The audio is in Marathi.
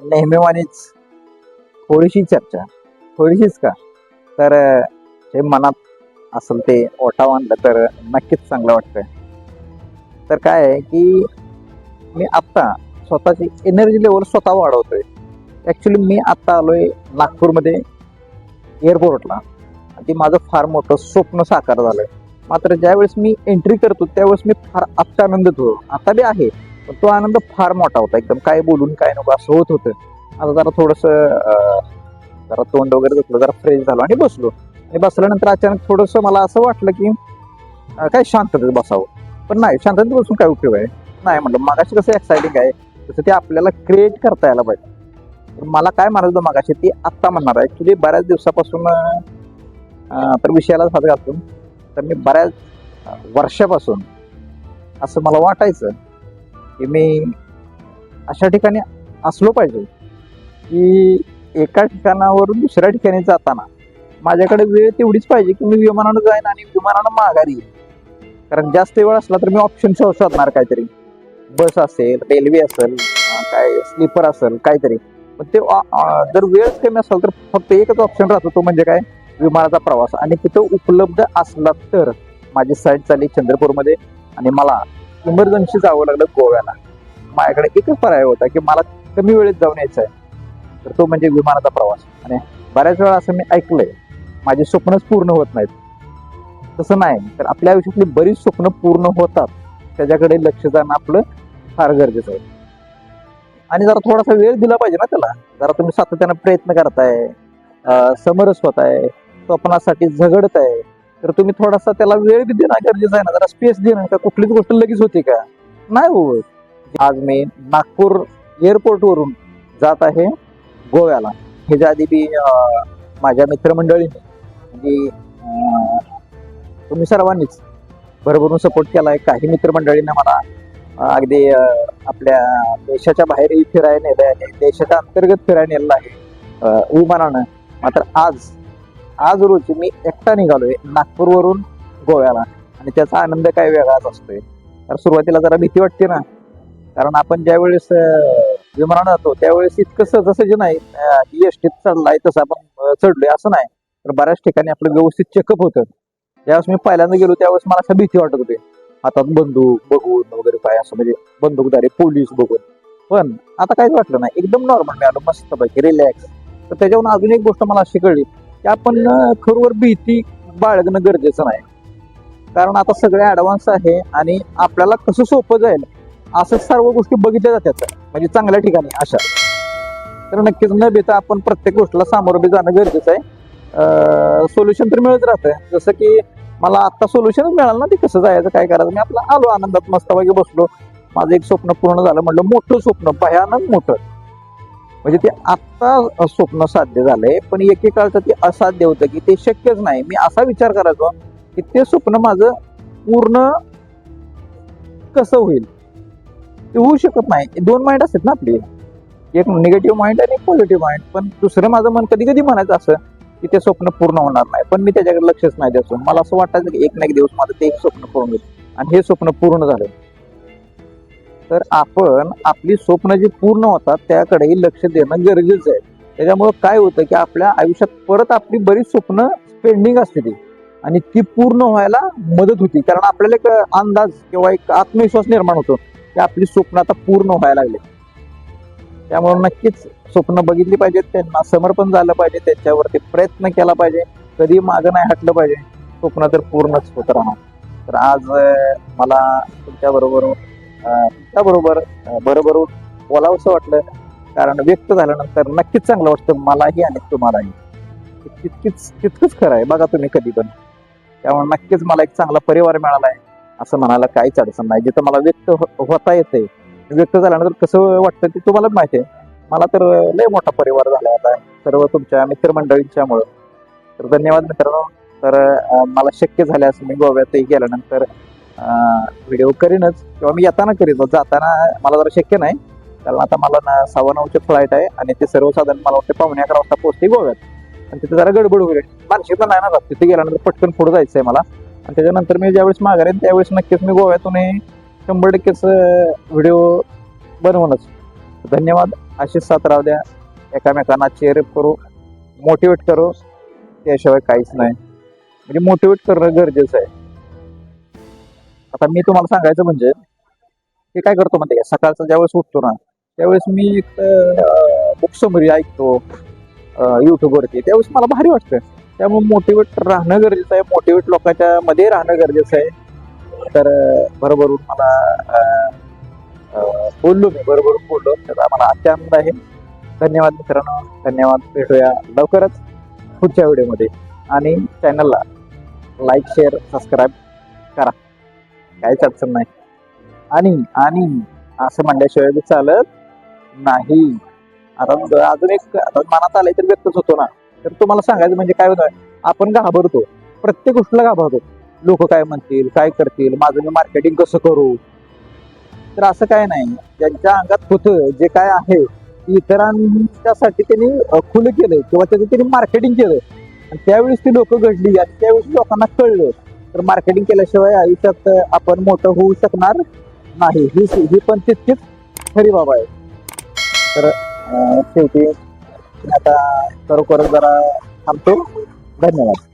नेहमीवानीच थोडीशी चर्चा. थोडीशीच का? तर अं, जे मनात असेल ते ओटाव आणलं तर नक्कीच चांगलं वाटतं तर काय आहे की मी आत्ता स्वतःची एनर्जी लेवल स्वतः वाढवतोय. ॲक्च्युली मी आत्ता आलो आहे नागपूरमध्ये एअरपोर्टला आणि ते माझं फार मोठं स्वप्न साकार झालं मात्र ज्यावेळेस मी एंट्री करतो त्यावेळेस मी फार आत्ता आनंदित होतो. आता बी आहे. पण तो आनंद फार मोठा होता. एकदम काय बोलून काय नको असं होत होतं. आता जरा थोडंसं जरा तोंड वगैरे धुतलं जरा फ्रेश झालो आणि बसलो. आणि बसल्यानंतर अचानक थोडंसं मला असं वाटलं की काय शांततेत बसावं. पण नाही शांततेत बसून काय उपयोग आहे? नाही म्हटलं मगाशी कसं एक्सायटिंग आहे तसं ते आपल्याला क्रिएट करता यायला पाहिजे. तर मला काय म्हणायचं होतं मगाशी ती आत्ता म्हणणार आहे ॲक्च्युली बऱ्याच दिवसापासून तर विषयाला हात घालतो तर मी बऱ्याच वर्षापासून असं मला वाटायचं. की मी अशा ठिकाणी असलो पाहिजे की एका ठिकाणावरून दुसऱ्या ठिकाणी जाताना माझ्याकडे वेळ तेवढीच पाहिजे की मी विमानानं जाईन आणि विमानानं माघारी येईन. कारण जास्त वेळ असला तर मी ऑप्शन शोधणार काहीतरी. बस असेल रेल्वे असेल काय स्लीपर असेल काहीतरी. पण ते जर वेळ कमी असेल तर फक्त एकच ऑप्शन राहतो तो म्हणजे काय? विमानाचा प्रवास. आणि तिथं उपलब्ध असला तर माझी साईट चालली चंद्रपूरमध्ये आणि मला इमर्जन्सी जावं लागलं गोव्याला. माझ्याकडे एकच पर्याय होता की मला कमी वेळेत जाऊन यायचं आहे तर तो म्हणजे विमानाचा प्रवास. आणि बऱ्याच वेळा असं मी ऐकलंय माझी स्वप्नच पूर्ण होत नाहीत. तसं नाही तर आपल्या आयुष्यातली बरीच स्वप्न पूर्ण होतात. त्याच्याकडे लक्ष जाणं आपलं फार गरजेचं आहे. आणि जरा थोडासा वेळ दिला पाहिजे ना त्याला. जरा तुम्ही सातत्यानं प्रयत्न करताय समरस होत आहे स्वप्नासाठी झगडत आहे तर तुम्ही थोडासा त्याला वेळ बी देणं गरजेचं आहे ना. जरा स्पेस देणं. का कुठलीच गोष्ट लगेच होती का? नाही होत. म्हणजे आज मी नागपूर एअरपोर्ट वरून जात आहे गोव्याला. ह्याच्या आधी बी माझ्या मित्रमंडळीने म्हणजे तुम्ही सर्वांनीच भरभरून सपोर्ट केला आहे काही मित्रमंडळीने मला अगदी आपल्या देशाच्या बाहेरही फिरायला नेलं आहे देशाच्या अंतर्गत फिरायला नेलं आहे. विमानानं मात्र आज आज रोजी मी एकटा निघालोय नागपूरवरून गोव्याला. आणि त्याचा आनंद काय वेगळाच असतोय. तर सुरुवातीला जरा भीती वाटते ना. कारण आपण ज्यावेळेस अं, विमानानं जातो त्यावेळेस इतकं सहजासहजी नाही. एस टीत चढलाय तसं आपण चढलोय असं नाही. तर बऱ्याच ठिकाणी आपलं व्यवस्थित चेकअप होतं. ज्यावेळेस मी पहिल्यांदा गेलो त्यावेळेस मला असं भीती वाटत होती. हातात बंदूक बघून वगैरे काय असं म्हणजे बंदूकदारी पोलीस बघून. पण आता काहीच वाटलं नाही. एकदम नॉर्मल मिळालं मस्त पैकी रिलॅक्स तर त्याच्यावरून अजून एक गोष्ट मला अशी कळली. की आपण खरोवर खरोखर भीती बाळगणं गरजेचं नाही. कारण आता सगळे ॲडव्हान्स आहे आणि आपल्याला कसं सोपं जाईल असं सर्व गोष्टी बघितल्या जातात. म्हणजे चांगल्या ठिकाणी अशा. तर नक्कीच न भीता आपण प्रत्येक गोष्टीला सामोरं बी जाणं गरजेचं आहे. सोल्युशन तर मिळत राहतं. जसं की मला आता सोल्युशनच मिळालं ना ते कसं जायचं काय करायचं? मी आपलं आलो आनंदात मस्तपैकी बसलो. माझं एक स्वप्न पूर्ण झालं. म्हटलं मोठं स्वप्न भयानक मोठं. म्हणजे ते आत्ता स्वप्न साध्य झालंय पण एकेकाळचं ते असाध्य होतं की ते शक्यच नाही. मी असा विचार करायचो की ते स्वप्न माझं पूर्ण कसं होईल? ते होऊ शकत नाही. दोन माइंड असतात ना आपली. एक निगेटिव्ह माइंड आणि पॉझिटिव्ह माइंड पण दुसरं माझं मन कधी कधी म्हणायचं असं की ते स्वप्न पूर्ण होणार नाही. पण मी त्याच्याकडे लक्षच नाही द्यायचो. मला असं वाटायचं की एक ना एक दिवस माझं ते एक स्वप्न पूर्ण होईल. आणि हे स्वप्न पूर्ण झालं. तर आपण आपली स्वप्न जी पूर्ण होतात त्याकडेही लक्ष देणं गरजेचं आहे. त्याच्यामुळं काय होतं की आपल्या आयुष्यात परत आपली बरीच स्वप्न पेंडिंग असते ती. आणि ती पूर्ण व्हायला मदत होती. कारण आपल्याला एक अंदाज किंवा एक आत्मविश्वास निर्माण होतो की आपली स्वप्न आता पूर्ण व्हायला लागले. त्यामुळे नक्कीच स्वप्न बघितली पाहिजेत त्यांना समर्पण झालं पाहिजे त्यांच्यावरती प्रयत्न केला पाहिजे. कधी मागं नाही हटलं पाहिजे. स्वप्न तर पूर्णच होत राहणार. तर आज मला तुमच्याबरोबर त्याबरोबर बरोबर. बरोबर बोलावंसं वाटलं. कारण व्यक्त झाल्यानंतर नक्कीच चांगलं वाटतं. मलाही आणि तुम्हालाही. तितकीच तितकंच खरं आहे बघा तुम्ही कधी पण. त्यामुळे नक्कीच मला एक चांगला परिवार मिळाला आहे असं म्हणायला काहीच अडचण नाही. जिथं मला व्यक्त हो, होता येते व्यक्त झाल्यानंतर कसं वाटतं ते तुम्हाला माहिती आहे. मला तर लय मोठा परिवार झाला आता. सर्व तुमच्या मित्रमंडळींच्यामुळं. तर धन्यवाद मित्रांनो. तर मला शक्य झाल्यास मी गोव्यातही गेल्यानंतर व्हिडिओ करीनच. किंवा मी येताना करीन जाताना मला जरा शक्य नाही. कारण आता मला ना सव्वा नऊचे फ्लाईट आहे आणि ते सर्वसाधारण मला वाटतं पावणे अकरा वाजता पोहोचते गोव्यात. आणि तिथे जरा गडबड होईल मानसिकता नाही ना तिथे गेल्यानंतर पटकन पुढे जायचं आहे मला. आणि त्याच्यानंतर मी ज्यावेळेस माघार त्यावेळेस नक्कीच मी गोव्यातून शंभर टक्केच व्हिडिओ बनवूनच. धन्यवाद. अशीच साथ राहू द्या. एकामेकांना चेअर करू. मोटिवेट करू. त्याशिवाय काहीच नाही. म्हणजे मोटिवेट करणं गरजेचं आहे. आता मी तुम्हाला सांगायचं म्हणजे ते काय करतो म्हणते सकाळचा ज्यावेळेस उठतो ना त्यावेळेस मी एक बुक समरी ऐकतो युट्यूबवरती त्यावेळेस मला भारी वाटतं त्यामुळे मोटिवेट राहणं गरजेचं आहे. मोटिवेट लोकांच्या मध्ये राहणं गरजेचं आहे. तर बरोबर मला बोललो मी बरोबर बोललो. त्याचा मला अत्यानंद आहे. धन्यवाद मित्रांनो. धन्यवाद. भेटूया लवकरच पुढच्या व्हिडिओमध्ये. आणि चॅनलला लाईक शेअर सबस्क्राईब काहीच अडचण नाही. आणि आणि असं म्हणल्याशिवाय बी चालत नाही. आता अजून एक आता मनात आलंय तर व्यक्तच होतो ना. तर तुम्हाला सांगायचं म्हणजे काय होतं आपण घाबरतो. प्रत्येक गोष्टीला घाबरतो. लोक काय म्हणतील काय करतील माझं मी मार्केटिंग कसं करू? तर असं काय नाही. ज्यांच्या अंगात होतं जे काय आहे इतरांच्यासाठी त्यांनी खुलं केलं किंवा त्याचं त्यांनी मार्केटिंग केलं. आणि त्यावेळेस ती लोक घडली आणि त्यावेळेस लोकांना कळलं. तर मार्केटिंग केल्याशिवाय आयुष्यात आपण मोठं होऊ शकणार नाही. ही ही पण तितकीच खरी बाब आहे. तर शेवटी आता खरोखर जरा थांबतो. धन्यवाद.